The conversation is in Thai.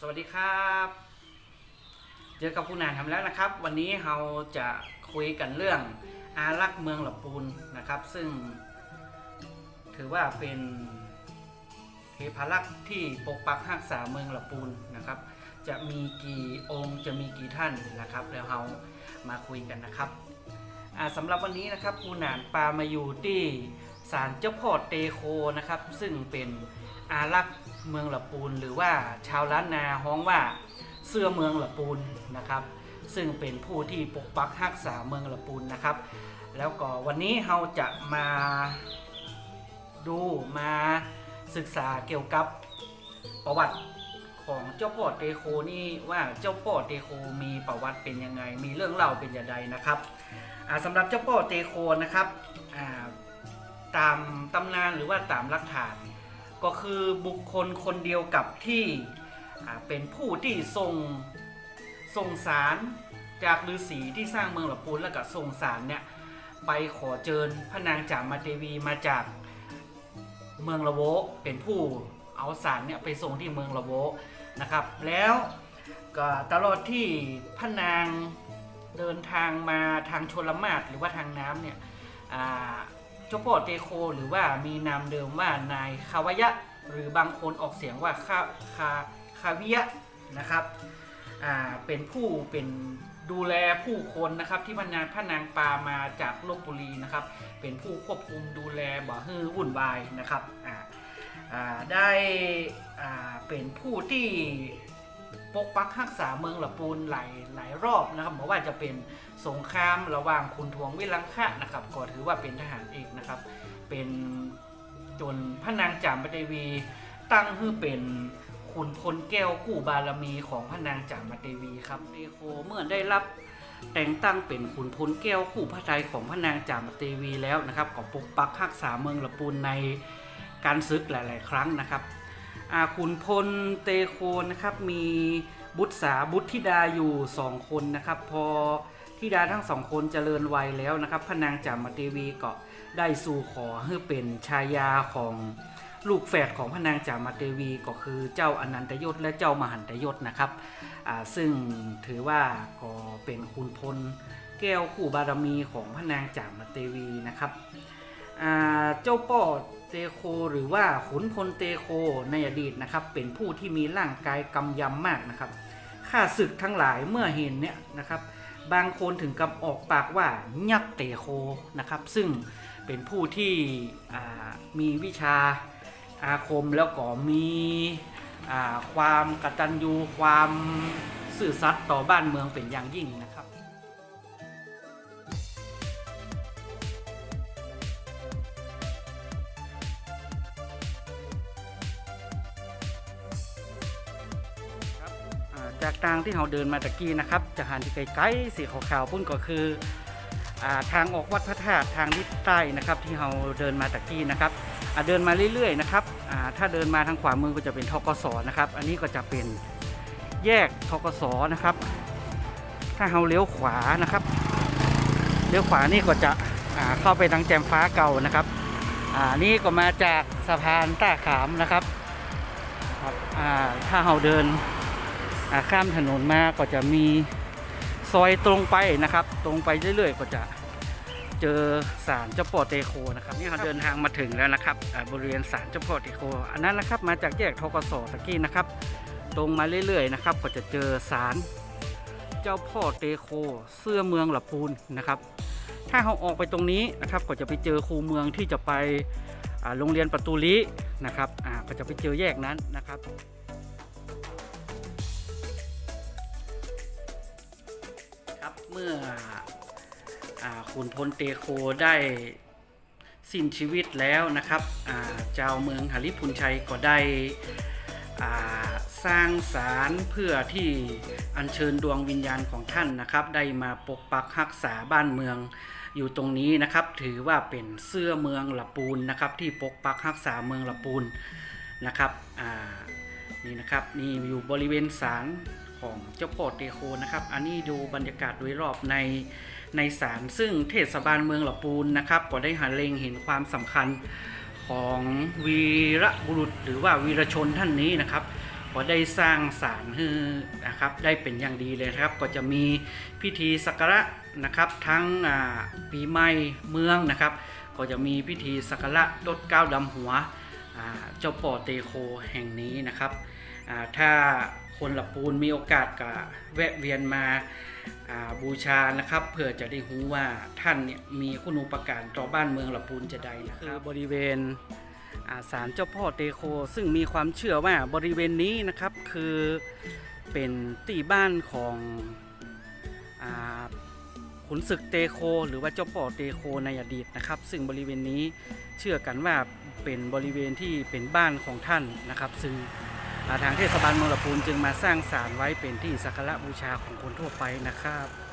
สวัสดีครับเจอกับผู้นานทำแล้วนะครับ วันนี้เราจะคุยกันเรื่องอารักษ์เมืองหลับปูนนะครับ ซึ่ง ถือว่าเป็นเทพารักษ์ที่ปกปักรักษาเมืองหลับปูนนะครับ จะมีกี่องค์จะมีกี่ท่านนะครับ แล้วเรามาคุยกันนะครับสำหรับวันนี้นะครับผู้นานปามาอยู่ที่ ศาลเจ้าพ่อเตโคนะครับ ซึ่งเป็นอารักษ์เมืองลับปูน หรือว่าชาวล้านนาฮ้องว่าเสื้อเมืองลับปูนนะครับ ซึ่งเป็นผู้ที่ปกปักรักษาเมืองลับปูนนะครับ แล้วก็วันนี้เราจะมาดูมาศึกษาเกี่ยวกับประวัติของเจ้าพ่อเตโคนี่ว่าเจ้าพ่อเตโคมีประวัติเป็นยังไง มีเรื่องเล่าเป็นอย่างไรนะครับอ่าสำหรับเจ้าพ่อเตโคนะครับอ่า ตามตำนานหรือว่าตามหลักฐาน ก็คือบุคคลคนเดียวกับที่เป็นผู้ที่ทรงส่งสารจากฤาษีที่สร้างเมืองหลับปูนแล้วก็ส่งสารเนี่ยไปขอเจิญพระนางจามาเทวีมาจากเมืองละโวเป็นผู้เอาสารเนี่ยไปส่งที่เมืองละโวนะครับ แล้วก็ตลอดที่พระนางเดินทางมาทางชลมาศหรือว่าทางน้ำเนี่ย เจ้าพ่อเตโค หรือว่ามีนามเดิมว่านายคาวายะ หรือบางคนออกเสียงว่าคาคาคาวิยะนะครับเป็นผู้เป็นดูแลผู้คนนะครับที่พนางพระนางปามาจากลบบุรีนะครับ เป็นผู้ควบคุมดูแลบ่ฮือวุ่นวายนะครับได้เป็นผู้ที่ ปกปักรักษาเมืองละปูนหลายหลายรอบนะครับบอกว่าจะเป็นสงครามระหว่างคุณทวงวิลังคะนะครับก็ถือว่าเป็นทหารเอกนะครับ เป็นจนพระนางจามเทวีตั้งให้เป็นขุนพลแก้วกู้บารมีของพระนางจามเทวีครับเดโคเมื่อได้รับแต่งตั้งเป็นขุนพลแก้วคู่พระทัยของพระนางจามเทวีแล้วนะครับก็ปกปักรักษาเมืองละปูนในการซึกหลาย ๆ ครั้งนะครับ ขุนพลเตโคนนะครับมีบุตรสาบุตรธิดาอยู่สองคนนะครับ พอธิดาทั้งสองคนเจริญวัยแล้วนะครับพระนางจามเทวีก็ได้สู่ขอให้เป็นชายาของลูกแฝดของพระนางจามเทวีก็คือเจ้าอนันตยศและเจ้ามหันตยศนะครับซึ่งถือว่าก็เป็นคุณพลแก้วคู่บารมีของพระนางจามเทวีนะครับ เจ้าป้อเตโคหรือว่าขุนพลเตโคในอดีตนะครับเป็นผู้ที่มีร่างกายกำยำมากนะครับข้าศึกทั้งหลายเมื่อเห็นเนี่ยนะครับ บางคนถึงกับออกปากว่ายักษ์เตโคนะครับ ซึ่งเป็นผู้ที่มีวิชาอาคมแล้วก็มีความกตัญญูความสื่อสัตย์ต่อบ้านเมืองเป็นอย่างยิ่งนะ จากทางที่เราเดินมาตะกี้นะครับจะหันที่ไกลๆสีขาวๆพุ่นก็คืออทางออกวัดพระธาตุทางทิศใต้นะครับ ที่เราเดินมาตะกี้นะครับเดินมาเรื่อยๆนะครับถ้าเดินมาทางขวามือก็จะเป็นทกศนะครับ อันนี้ก็จะเป็นแยกทกศนะครับ ถ้าเราเลี้ยวขวานะครับเลี้ยวขวานี่ก็จะเข้าไปทางแจมฟ้าเก่านะครับนี่ก็มาจากสะพานต้าขามนะครับครับถ้าเราเดิน ข้ามถนนมาก็จะมีซอยตรงไปนะครับ ตรงไปเรื่อยๆ ก็จะเจอศาลเจ้าพ่อเตโคนะครับนี่เราเดินทางมาถึงแล้วนะครับอ่าบริเวณศาลเจ้าพ่อเตโค อันนั้นนะครับมาจากแยกทกศตะกี้นะครับ ตรงมาเรื่อยๆนะครับ ก็จะเจอศาลเจ้าพ่อเตโค เสื้อเมืองหลับปูนนะครับ ถ้าเราออกไปตรงนี้นะครับ ก็จะไปเจอคูเมืองที่จะไปอ่าโรงเรียนประตูลินะครับอ่าก็จะไปเจอแยกนั้นนะครับ เมื่ออขุนพลเตโคได้สิ้นชีวิตแล้วนะครับเจ้าเมืองหาริพุนชัยก็ได้สร้างศาลเพื่อที่อัญเชิญดวงวิญญาณของท่านนะครับ ได้มาปกปักรักษาบ้านเมืองอยู่ตรงนี้นะครับ ถือว่าเป็นเสื้อเมืองละปูนนะครับ ที่ปกปักรักษาเมืองละปูนนะครับนี่นะครับนี่อยู่บริเวณศาล ของเจ้าพ่อเตโคนะครับ อันนี้ดูบรรยากาศโดยรอบในในศาลซึ่งเทศบาลเมืองหละปูนนะครับ ก็ได้หาเล็งเห็นความสำคัญของวีระบุรุษหรือว่าวีรชนท่านนี้นะครับก็ได้สร้างศาลให้นะครับได้เป็นอย่างดีเลยครับ ก็จะมีพิธีสักการะนะครับ ทั้งปีใหม่เมืองนะครับ ก็จะมีพิธีสักการะลดก้าดำหัวเจ้าป่อเตโคแห่งนี้นะครับถ้า คนละปูนมีโอกาสก็แวะเวียนมาาบูชานะครับเพื่อจะได้รู้ว่าท่านเนี่ยมีคุณูปการต่อบ้านเมืองละปูนจะใดนะครับบริเวณศาลเจ้าพ่อเตโค ซึ่งมีความเชื่อว่าบริเวณนี้นะครับคือเป็นตีบ้านของอขุนศึกเตโค หรือว่าเจ้าพ่อเตโคในอดีตนะครับ ซึ่งบริเวณนี้เชื่อกันว่าเป็นบริเวณที่เป็นบ้านของท่านนะครับ ซึ่ง ทางเทศบาลเมืองลำพูนจึงมาสร้างศาลไว้เป็นที่สักการะบูชาของคนทั่วไปนะครับ